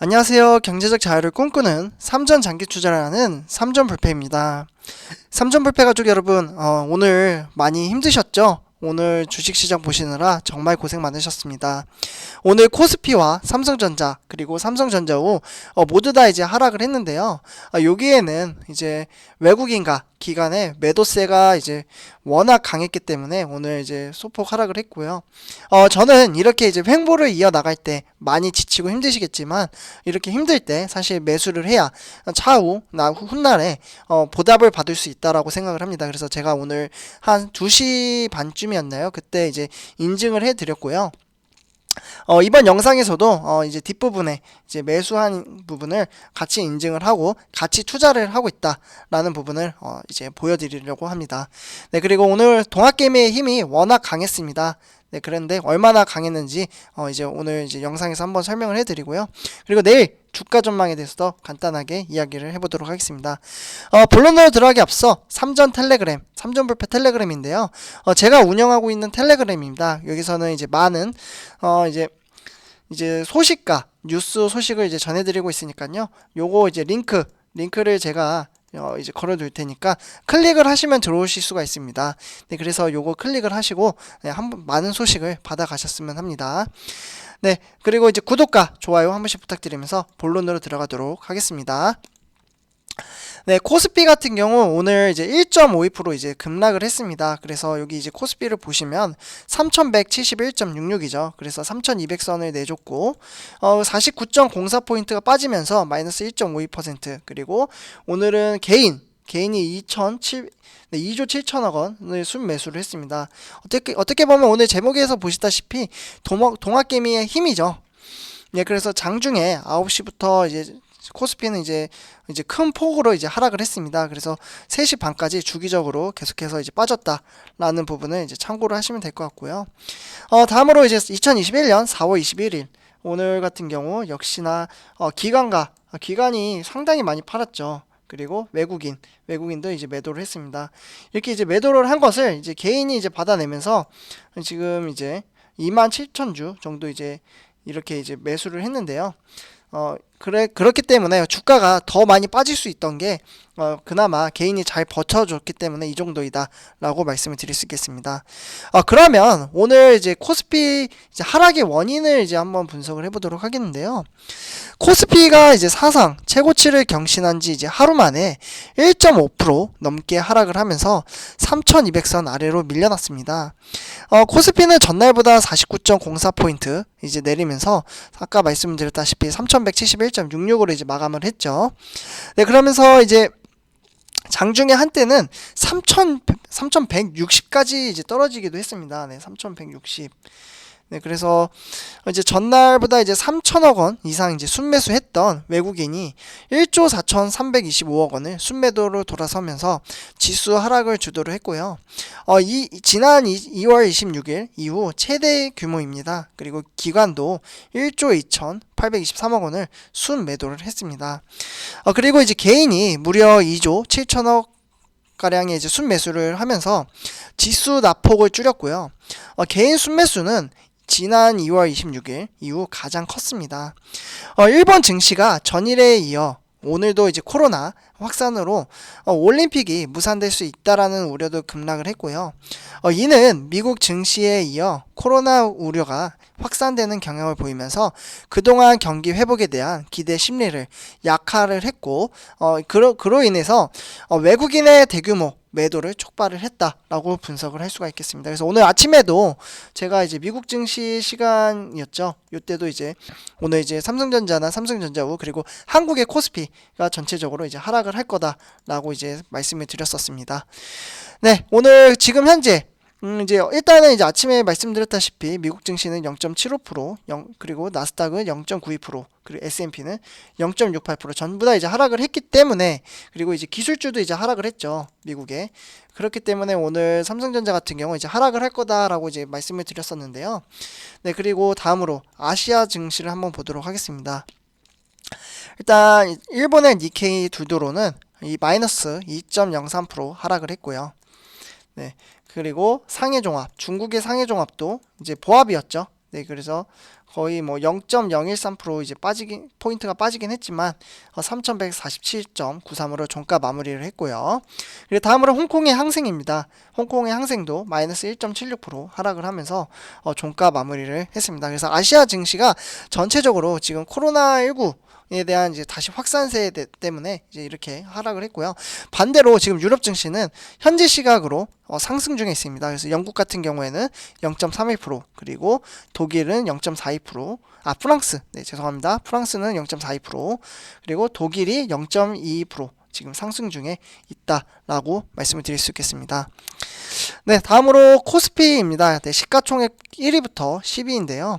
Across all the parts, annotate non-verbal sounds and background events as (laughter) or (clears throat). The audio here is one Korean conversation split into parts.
안녕하세요. 경제적 자유를 꿈꾸는 삼전 장기 투자를 하는 삼전 불패입니다. 삼전 불패 가족 여러분, 어, 오늘 많이 힘드셨죠? 오늘 주식시장 보시느라 정말 고생 많으셨습니다. 오늘 코스피와 삼성전자 그리고 삼성전자우 어, 모두 다 이제 하락을 했는데요. 아, 여기에는 이제 외국인과 기관의 매도세가 이제 워낙 강했기 때문에 오늘 이제 소폭 하락을 했고요. 어, 저는 이렇게 이제 횡보를 이어 나갈 때 많이 지치고 힘드시겠지만 이렇게 힘들 때 사실 매수를 해야 차후 나 훗날에 어, 보답을 받을 수 있다라고 생각을 합니다. 그래서 제가 오늘 한 2시 반쯤이었나요? 그때 이제 인증을 해 드렸고요. 어, 이번 영상에서도 어, 이제 뒷부분에 이제 매수한 부분을 같이 인증을 하고 같이 투자를 하고 있다라는 부분을 어, 이제 보여드리려고 합니다. 네, 그리고 오늘 동학개미의 힘이 워낙 강했습니다. 네, 그런데 얼마나 강했는지 어, 이제 오늘 이제 영상에서 한번 설명을 해드리고요. 그리고 내일 주가 전망에 대해서도 간단하게 이야기를 해보도록 하겠습니다. 어, 본론으로 들어가기 앞서 삼전 텔레그램, 삼전 불패 텔레그램인데요. 어, 제가 운영하고 있는 텔레그램입니다. 여기서는 이제 많은 어, 이제 이제 소식과 뉴스 소식을 이제 전해드리고 있으니까요. 요거 이제 링크 링크를 제가 어, 이제 걸어둘 테니까 클릭을 하시면 들어오실 수가 있습니다. 네, 그래서 요거 클릭을 하시고 네, 한번 많은 소식을 받아가셨으면 합니다. 네, 그리고 이제 구독과 좋아요 한 번씩 부탁드리면서 본론으로 들어가도록 하겠습니다. 네, 코스피 같은 경우 오늘 이제 1.52% 이제 급락을 했습니다. 그래서 여기 이제 코스피를 보시면 3,171.66이죠. 그래서 3,200선을 내줬고 어 49.04포인트가 빠지면서 마이너스 1.52% 그리고 오늘은 개인 개인이 2,007 네, 2조 7천억 원을 순매수를 했습니다. 어떻게 어떻게 보면 오늘 제목에서 보시다시피 동학 동학개미의 힘이죠. 네, 그래서 장중에 9시부터 이제 코스피는 이제 이제 큰 폭으로 이제 하락을 했습니다. 그래서 3시 반까지 주기적으로 계속해서 이제 빠졌다라는 부분을 이제 참고를 하시면 될 것 같고요. 어, 다음으로 이제 2021년 4월 21일 오늘 같은 경우 역시나 어, 기관과 아, 기관이 상당히 많이 팔았죠. 그리고 외국인, 외국인도 이제 매도를 했습니다. 이렇게 이제 매도를 한 것을 이제 개인이 이제 받아내면서 지금 이제 2만 7천 주 정도 이제 이렇게 이제 매수를 했는데요. 어, 그래, 그렇기 때문에 주가가 더 많이 빠질 수 있던 게, 어, 그나마 개인이 잘 버텨줬기 때문에 이 정도이다. 라고 말씀을 드릴 수 있겠습니다. 어, 그러면 오늘 이제 코스피 이제 하락의 원인을 이제 한번 분석을 해보도록 하겠는데요. 코스피가 이제 사상 최고치를 경신한 지 이제 하루 만에 1.5% 넘게 하락을 하면서 3,200선 아래로 밀려났습니다. 어, 코스피는 전날보다 49.04포인트 이제 내리면서 아까 말씀드렸다시피 3,171.66으로 이제 마감을 했죠. 네, 그러면서 이제 장중에 한때는 3,000, 3,160까지 이제 떨어지기도 했습니다. 네, 3,160. 네, 그래서 이제 전날보다 이제 3천억 원 이상 이제 순매수했던 외국인이 1조 4,325억 원을 순매도로 돌아서면서 지수 하락을 주도를 했고요. 어, 이 지난 2, 월 26일 이후 최대 규모입니다. 그리고 기관도 1조 2,823억 원을 순매도를 했습니다. 어, 그리고 이제 개인이 무려 2조 7천억 가량의 이제 순매수를 하면서 지수 낙폭을 줄였고요. 어, 개인 순매수는 지난 2월 26일 이후 가장 컸습니다. 어, 일본 증시가 전일에 이어 오늘도 이제 코로나 확산으로 어, 올림픽이 무산될 수 있다라는 우려도 급락을 했고요. 어, 이는 미국 증시에 이어 코로나 우려가 확산되는 경향을 보이면서 그동안 경기 회복에 대한 기대 심리를 약화를 했고 어, 그로, 그로 인해서 어, 외국인의 대규모 매도를 촉발을 했다라고 분석을 할 수가 있겠습니다. 그래서 오늘 아침에도 제가 이제 미국 증시 시간이었죠. 이때도 이제 오늘 이제 삼성전자나 삼성전자우 그리고 한국의 코스피가 전체적으로 이제 하락을 할 거다라고 이제 말씀을 드렸었습니다. 네, 오늘 지금 현재 음, 이제 일단은 이제 아침에 말씀드렸다시피 미국 증시는 0.75%, 0, 그리고 나스닥은 0.92%, 그리고 S&P는 0.68% 전부 다 이제 하락을 했기 때문에 그리고 이제 기술주도 이제 하락을 했죠. 미국에. 그렇기 때문에 오늘 삼성전자 같은 경우 이제 하락을 할 거다라고 이제 말씀을 드렸었는데요. 네, 그리고 다음으로 아시아 증시를 한번 보도록 하겠습니다. 일단 일본의 니케이 두도로는 이 마이너스 2.03% 하락을 했고요. 네. 그리고 상해 종합, 중국의 상해 종합도 이제 보합이었죠. 네, 그래서 거의 뭐 0.013% 이제 빠지긴 포인트가 빠지긴 했지만 어, 3,147.93으로 종가 마무리를 했고요. 그리고 다음으로 홍콩의 항생입니다. 홍콩의 항생도 마이너스 1.76% 하락을 하면서 어, 종가 마무리를 했습니다. 그래서 아시아 증시가 전체적으로 지금 코로나 19 에 대한 이제 다시 확산세 대- 때문에 이제 이렇게 하락을 했고요. 반대로 지금 유럽 증시는 현재 시각으로 어, 상승 중에 있습니다. 그래서 영국 같은 경우에는 0.31% 그리고 독일은 0.42%, 아 프랑스, 네 죄송합니다. 프랑스는 0.42% 그리고 독일이 0.22% 지금 상승 중에 있다라고 말씀을 드릴 수 있겠습니다. 네, 다음으로 코스피입니다. 네, 시가총액 1위부터 10위인데요.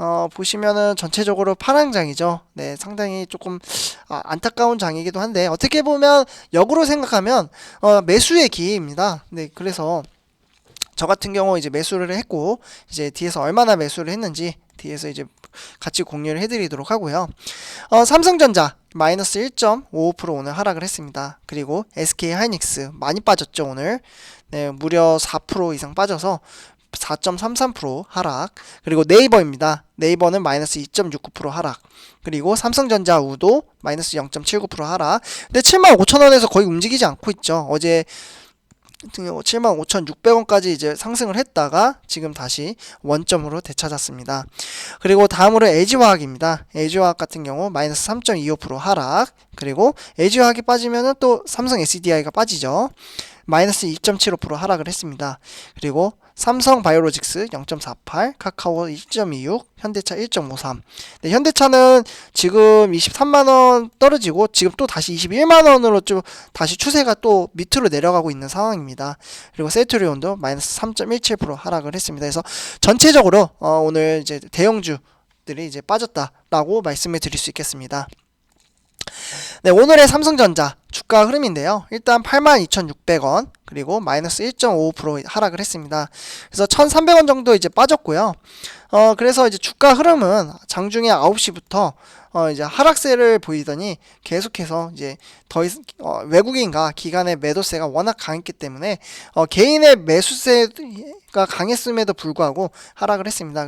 어, 보시면은 전체적으로 파랑 장이죠. 네, 상당히 조금 아, 안타까운 장이기도 한데 어떻게 보면 역으로 생각하면 어, 매수의 기회입니다. 네, 그래서 저 같은 경우 이제 매수를 했고 이제 뒤에서 얼마나 매수를 했는지 뒤에서 이제 같이 공유를 해드리도록 하고요. 어, 삼성전자 마이너스 1.55% 오늘 하락을 했습니다. 그리고 SK 하이닉스 많이 빠졌죠 오늘. 네, 무려 4% 이상 빠져서 4.33% 하락. 그리고 네이버입니다. 네이버는 마이너스 2.69% 하락. 그리고 삼성전자 우도 마이너스 0.79% 하락. 근데 75,000원에서 거의 움직이지 않고 있죠. 어제 같은 경우 75,600원까지 이제 상승을 했다가 지금 다시 원점으로 되찾았습니다. 그리고 다음으로 에지화학입니다. 에지화학 같은 경우 마이너스 3.25% 하락. 그리고 에지화학이 빠지면은 또 삼성 SDI가 빠지죠. 마이너스 2.75% 하락을 했습니다. 그리고 삼성 바이오로직스 0.48, 카카오 1.26, 현대차 1.53. 네, 현대차는 지금 23만 원 떨어지고 지금 또 다시 21만 원으로 좀 다시 추세가 또 밑으로 내려가고 있는 상황입니다. 그리고 세트리온도 마이너스 3.17% 하락을 했습니다. 그래서 전체적으로 어, 오늘 이제 대형주들이 이제 빠졌다라고 말씀을 드릴 수 있겠습니다. 네, 오늘의 삼성전자 주가 흐름인데요. 일단 82,600원 그리고 마이너스 1.55% 하락을 했습니다. 그래서 1,300원 정도 이제 빠졌고요. 어, 그래서 이제 주가 흐름은 장중에 9시부터 어, 이제 하락세를 보이더니 계속해서 이제 더 이상 어, 외국인과 기관의 매도세가 워낙 강했기 때문에 어, 개인의 매수세가 강했음에도 불구하고 하락을 했습니다.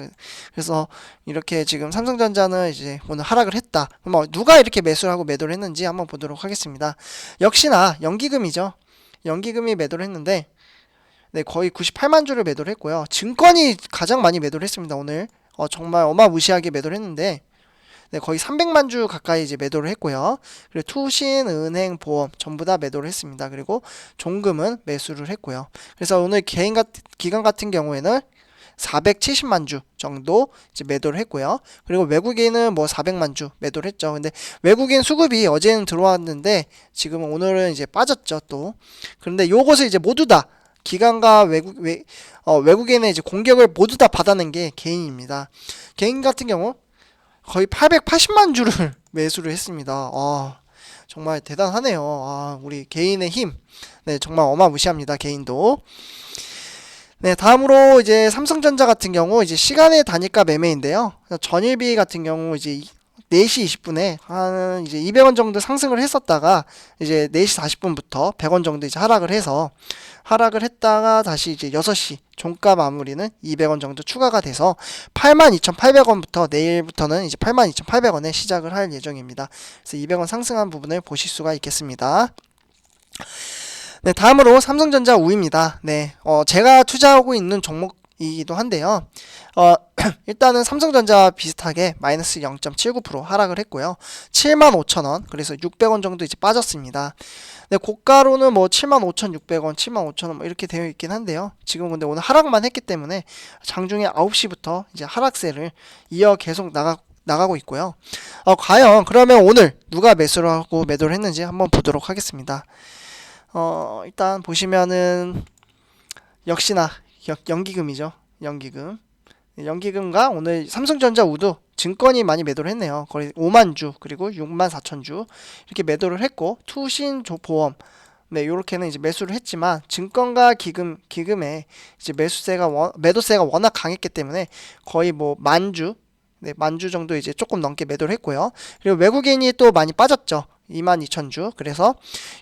그래서 이렇게 지금 삼성전자는 이제 오늘 하락을 했다. 뭐 누가 이렇게 매수를 하고 매도를 했는지 한번 보도록 하겠습니다. 역시나 연기금이죠. 연기금이 매도를 했는데 네, 거의 98만 주를 매도를 했고요. 증권이 가장 많이 매도를 했습니다. 오늘 어, 정말 어마무시하게 매도를 했는데 네, 거의 300만 주 가까이 이제 매도를 했고요. 그리고 투신, 은행, 보험 전부 다 매도를 했습니다. 그리고 종금은 매수를 했고요. 그래서 오늘 개인 같 기관 같은 경우에는 470만 주 정도 이제 매도를 했고요. 그리고 외국인은 뭐 400만 주 매도를 했죠. 근데 외국인 수급이 어제는 들어왔는데 지금은 오늘은 이제 빠졌죠 또. 그런데 요것을 이제 모두 다 기관과 외국 외, 어, 외국인의 이제 공격을 모두 다 받아낸 게 개인입니다. 개인 같은 경우 거의 880만 주를 (laughs) 매수를 했습니다. 아, 정말 대단하네요. 아, 우리 개인의 힘. 네, 정말 어마무시합니다. 개인도. 네, 다음으로 이제 삼성전자 같은 경우 이제 시간의 단위가 매매인데요. 전일비 같은 경우 이제 4시 20분에 한 이제 200원 정도 상승을 했었다가 이제 4시 40분부터 100원 정도 이제 하락을 해서 하락을 했다가 다시 이제 6시 종가 마무리는 200원 정도 추가가 돼서 82,800원부터 내일부터는 이제 82,800원에 시작을 할 예정입니다. 그래서 200원 상승한 부분을 보실 수가 있겠습니다. 네, 다음으로 삼성전자 우입니다. 네, 어, 제가 투자하고 있는 종목이기도 한데요. 어, (clears throat) 일단은 삼성전자 비슷하게 마이너스 0.79% 하락을 했고요. 75,000원, 그래서 600원 정도 이제 빠졌습니다. 네, 고가로는 뭐 75,600원, 75,000원 뭐 이렇게 되어 있긴 한데요. 지금 근데 오늘 하락만 했기 때문에 장중에 9시부터 이제 하락세를 이어 계속 나가 나가고 있고요. 어, 과연 그러면 오늘 누가 매수를 하고 매도를 했는지 한번 보도록 하겠습니다. 어, 일단 보시면은 역시나 여- 연기금이죠. 연기금. 네, 연기금과 오늘 삼성전자 우도 증권이 많이 매도를 했네요. 거의 5만 주 그리고 6만 4천 주 이렇게 매도를 했고 투신 조 보험 네, 요렇게는 이제 매수를 했지만 증권과 기금 기금에 이제 매수세가 워, 매도세가 워낙 강했기 때문에 거의 뭐 만주 네, 만주 정도 이제 조금 넘게 매도를 했고요. 그리고 외국인이 또 많이 빠졌죠. 22,000주. 그래서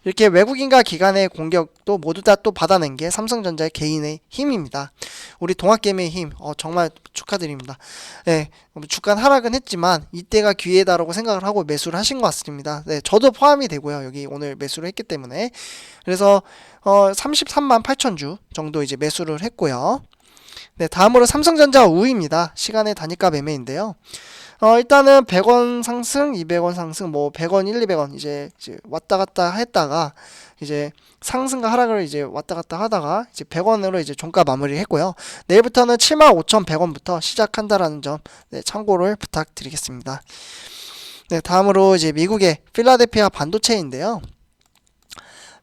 이렇게 외국인과 기관의 공격도 모두 다 또 받아낸 게 삼성전자의 개인의 힘입니다. 우리 동학개미의 힘, 어, 정말 축하드립니다. 네, 주가 하락은 했지만 이때가 기회다라고 생각을 하고 매수를 하신 것 같습니다. 네, 저도 포함이 되고요. 여기 오늘 매수를 했기 때문에. 그래서 어, 33만 8천 주 정도 이제 매수를 했고요. 네, 다음으로 삼성전자 우입니다. 시간의 단위가 매매인데요. 어, 일단은 100원 상승, 200원 상승, 뭐 100원, 1, 200원 이제, 이제 왔다 갔다 했다가 이제 상승과 하락을 이제 왔다 갔다 하다가 이제 100원으로 이제 종가 마무리 했고요. 내일부터는 75,100원부터 시작한다라는 점 네, 참고를 부탁드리겠습니다. 네, 다음으로 이제 미국의 필라델피아 반도체인데요.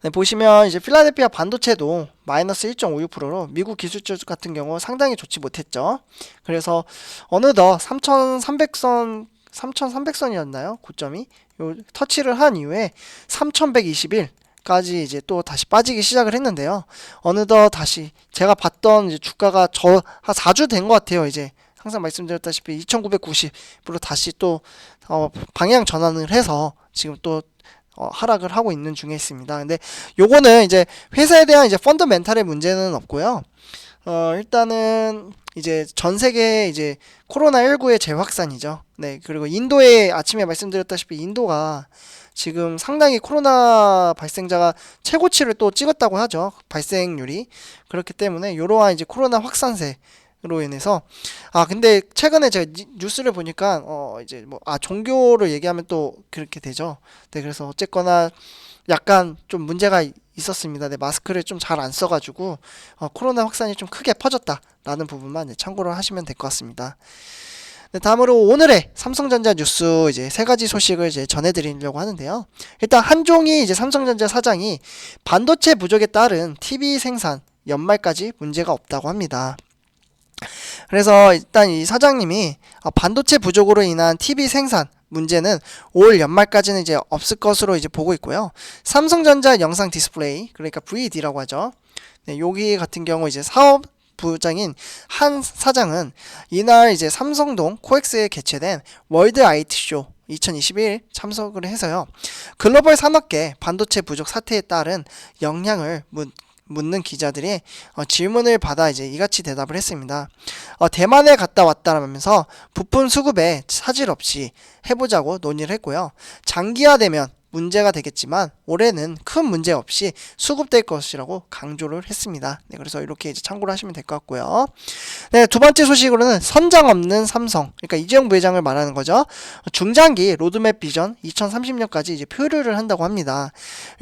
네, 보시면 이제 필라델피아 반도체도 마이너스 1.56%로 미국 기술주 같은 경우 상당히 좋지 못했죠. 그래서 어느덧 3,300선 3,300선이었나요? 고점이 요 터치를 한 이후에 3,121 까지 이제 또 다시 빠지기 시작을 했는데요. 어느덧 다시 제가 봤던 이제 주가가 저 한 4주 된 것 같아요. 이제 항상 말씀드렸다시피 2,990으로 다시 또 어, 방향 전환을 해서 지금 또 어, 하락을 하고 있는 중에 있습니다. 근데 요거는 이제 회사에 대한 이제 펀더멘탈의 문제는 없고요. 어, 일단은 이제 전 세계 이제 코로나19의 재확산이죠. 네. 그리고 인도에 아침에 말씀드렸다시피 인도가 지금 상당히 코로나 발생자가 최고치를 또 찍었다고 하죠. 발생률이. 그렇기 때문에 이러한 이제 코로나 확산세 로 인해서 아 근데 최근에 제가 니- 뉴스를 보니까 어 이제 뭐 아 종교를 얘기하면 또 그렇게 되죠. 네 그래서 어쨌거나 약간 좀 문제가 이- 있었습니다. 네 마스크를 좀 잘 안 써가지고 어, 코로나 확산이 좀 크게 퍼졌다라는 부분만 네, 참고를 하시면 될 것 같습니다. 네, 다음으로 오늘의 삼성전자 뉴스 이제 세 가지 소식을 이제 전해드리려고 하는데요. 일단 한종희 이제 삼성전자 사장이 반도체 부족에 따른 TV 생산 연말까지 문제가 없다고 합니다. 그래서 일단 이 사장님이 어, 반도체 부족으로 인한 TV 생산 문제는 올 연말까지는 이제 없을 것으로 이제 보고 있고요. 삼성전자 영상 디스플레이 그러니까 VD라고 하죠. 네, 여기 같은 경우 이제 사업 부장인 한 사장은 이날 이제 삼성동 코엑스에 개최된 월드 IT 쇼 2021 참석을 해서요. 글로벌 산업계 반도체 부족 사태에 따른 영향을 묻, 묻는 기자들이 어, 질문을 받아 이제 이같이 대답을 했습니다. 어, 대만에 갔다 왔다라면서 부품 수급에 차질 없이 해보자고 논의를 했고요. 장기화되면 문제가 되겠지만 올해는 큰 문제 없이 수급될 것이라고 강조를 했습니다. 네, 그래서 이렇게 이제 참고를 하시면 될 것 같고요. 네, 두 번째 소식으로는 선장 없는 삼성, 그러니까 이재용 부회장을 말하는 거죠. 중장기 로드맵 비전 2030년까지 이제 표류를 한다고 합니다.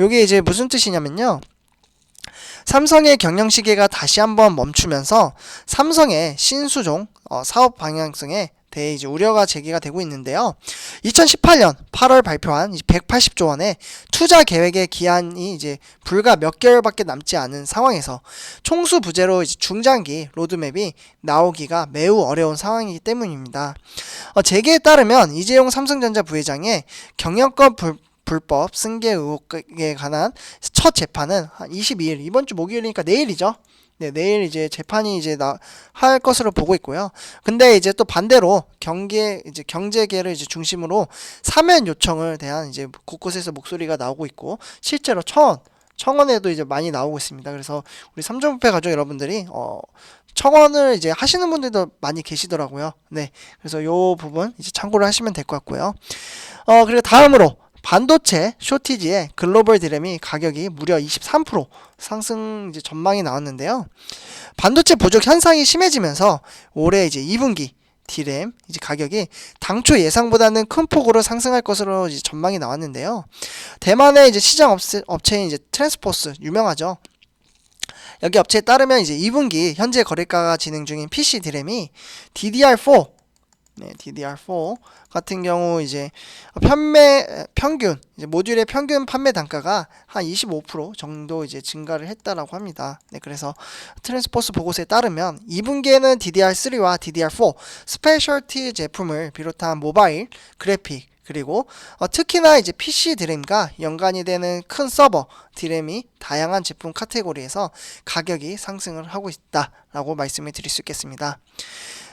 이게 이제 무슨 뜻이냐면요. 삼성의 경영 시계가 다시 한번 멈추면서 삼성의 신수종 어, 사업 방향성에 대해 이제 우려가 제기가 되고 있는데요. 2018년 8월 발표한 180조 원의 투자 계획의 기한이 이제 불과 몇 개월밖에 남지 않은 상황에서 총수 부재로 중장기 로드맵이 나오기가 매우 어려운 상황이기 때문입니다. 어, 재계에 따르면 이재용 삼성전자 부회장의 경영권 불, 불법 승계 의혹에 관한 첫 재판은 한 22일 이번 주 목요일이니까 내일이죠. 네, 내일 이제 재판이 이제 나 할 것으로 보고 있고요. 근데 이제 또 반대로 경계 이제 경제계를 이제 중심으로 사면 요청을 대한 이제 곳곳에서 목소리가 나오고 있고 실제로 청원 청원에도 이제 많이 나오고 있습니다. 그래서 우리 삼종부패 가족 여러분들이 어 청원을 이제 하시는 분들도 많이 계시더라고요. 네. 그래서 요 부분 이제 참고를 하시면 될 것 같고요. 어 그리고 다음으로 반도체 쇼티지의 글로벌 디램이 가격이 무려 23% 상승 이제 전망이 나왔는데요. 반도체 부족 현상이 심해지면서 올해 이제 2분기 디램 이제 가격이 당초 예상보다는 큰 폭으로 상승할 것으로 이제 전망이 나왔는데요. 대만의 이제 시장 업체, 업체인 이제 트랜스포스 유명하죠. 여기 업체에 따르면 이제 2분기 현재 거래가가 진행 중인 PC 디램이 DDR4 네, DDR4 같은 경우 이제 판매 평균 이제 모듈의 평균 판매 단가가 한 25% 정도 이제 증가를 했다라고 합니다. 네, 그래서 트랜스포스 보고서에 따르면 2분기에는 DDR3와 DDR4 스페셜티 제품을 비롯한 모바일, 그래픽 그리고 어, 특히나 이제 PC 드램과 연관이 되는 큰 서버 드램이 다양한 제품 카테고리에서 가격이 상승을 하고 있다라고 말씀을 드릴 수 있겠습니다.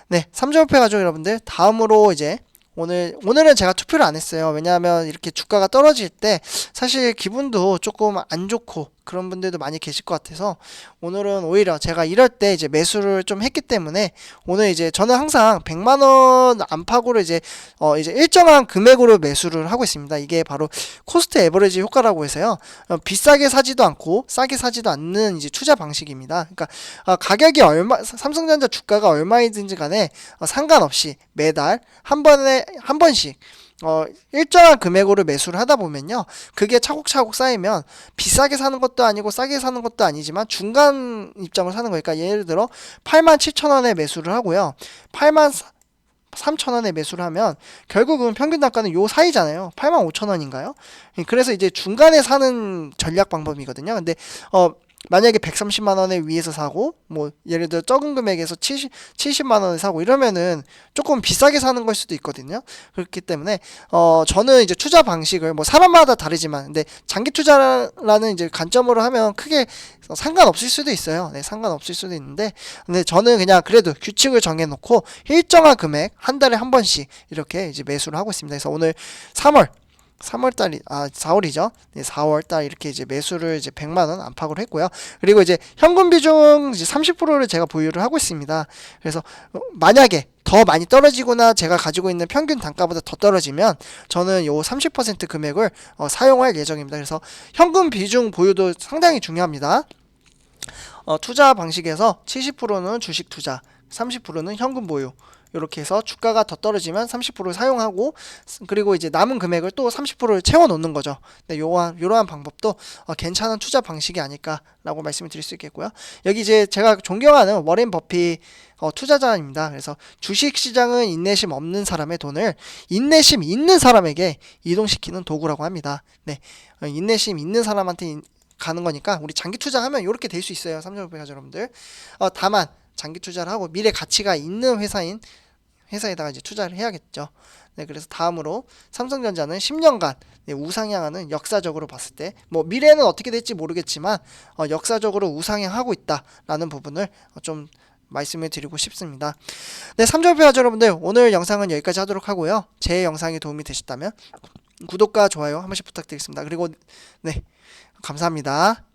네, 3점표 가족 여러분들 다음으로 이제 오늘 오늘은 제가 투표를 안 했어요. 왜냐하면 이렇게 주가가 떨어질 때 사실 기분도 조금 안 좋고 그런 분들도 많이 계실 것 같아서 오늘은 오히려 제가 이럴 때 이제 매수를 좀 했기 때문에 오늘 이제 저는 항상 100만 원 안팎으로 이제 어 이제 일정한 금액으로 매수를 하고 있습니다. 이게 바로 코스트 에버리지 효과라고 해서요. 어, 비싸게 사지도 않고 싸게 사지도 않는 이제 투자 방식입니다. 그러니까 어, 가격이 얼마 삼성전자 주가가 얼마이든지 간에 어, 상관없이 매달 한 번에 한 번씩 어, 일정한 금액으로 매수를 하다 보면요. 그게 차곡차곡 쌓이면 비싸게 사는 것도 아니고 싸게 사는 것도 아니지만 중간 입장을 사는 거니까 예를 들어 8만 7천 원에 매수를 하고요. 8만 3천 원에 매수를 하면 결국은 평균 단가는 요 사이잖아요. 8만 5천 원인가요? 그래서 이제 중간에 사는 전략 방법이거든요. 근데 어 만약에 130만 원에 위에서 사고 뭐 예를 들어 적은 금액에서 70 70만 원에 사고 이러면은 조금 비싸게 사는 걸 수도 있거든요. 그렇기 때문에 어 저는 이제 투자 방식을 뭐 사람마다 다르지만 근데 장기 투자라는 이제 관점으로 하면 크게 상관없을 수도 있어요. 네, 상관없을 수도 있는데 근데 저는 그냥 그래도 규칙을 정해 놓고 일정한 금액 한 달에 한 번씩 이렇게 이제 매수를 하고 있습니다. 그래서 오늘 3월 3월 달이 아 4월이죠. 네, 4월 달 이렇게 이제 매수를 이제 100만 원 안팎으로 했고요. 그리고 이제 현금 비중 이제 30%를 제가 보유를 하고 있습니다. 그래서 어, 만약에 더 많이 떨어지거나 제가 가지고 있는 평균 단가보다 더 떨어지면 저는 요 30% 금액을 어, 사용할 예정입니다. 그래서 현금 비중 보유도 상당히 중요합니다. 어, 투자 방식에서 70%는 주식 투자, 30%는 현금 보유. 이렇게 해서 주가가 더 떨어지면 30%를 사용하고 그리고 이제 남은 금액을 또 30%를 채워 놓는 거죠. 네, 요한 요러한 방법도 어, 괜찮은 투자 방식이 아닐까라고 말씀을 드릴 수 있겠고요. 여기 이제 제가 존경하는 워렌 버핏 어, 투자자입니다. 그래서 주식 시장은 인내심 없는 사람의 돈을 인내심 있는 사람에게 이동시키는 도구라고 합니다. 네, 어, 인내심 있는 사람한테 인- 가는 거니까 우리 장기 투자하면 이렇게 될 수 있어요. 삼성전자 여러분들. 어, 다만 장기 투자를 하고 미래 가치가 있는 회사인 회사에다가 이제 투자를 해야겠죠. 네, 그래서 다음으로 삼성전자는 10년간 네, 우상향하는 역사적으로 봤을 때 뭐 미래는 어떻게 될지 모르겠지만 어, 역사적으로 우상향하고 있다라는 부분을 어, 좀 말씀을 드리고 싶습니다. 네, 삼성표 하자 여러분들 오늘 영상은 여기까지 하도록 하고요. 제 영상이 도움이 되셨다면 구독과 좋아요 한 번씩 부탁드리겠습니다. 그리고 네 감사합니다.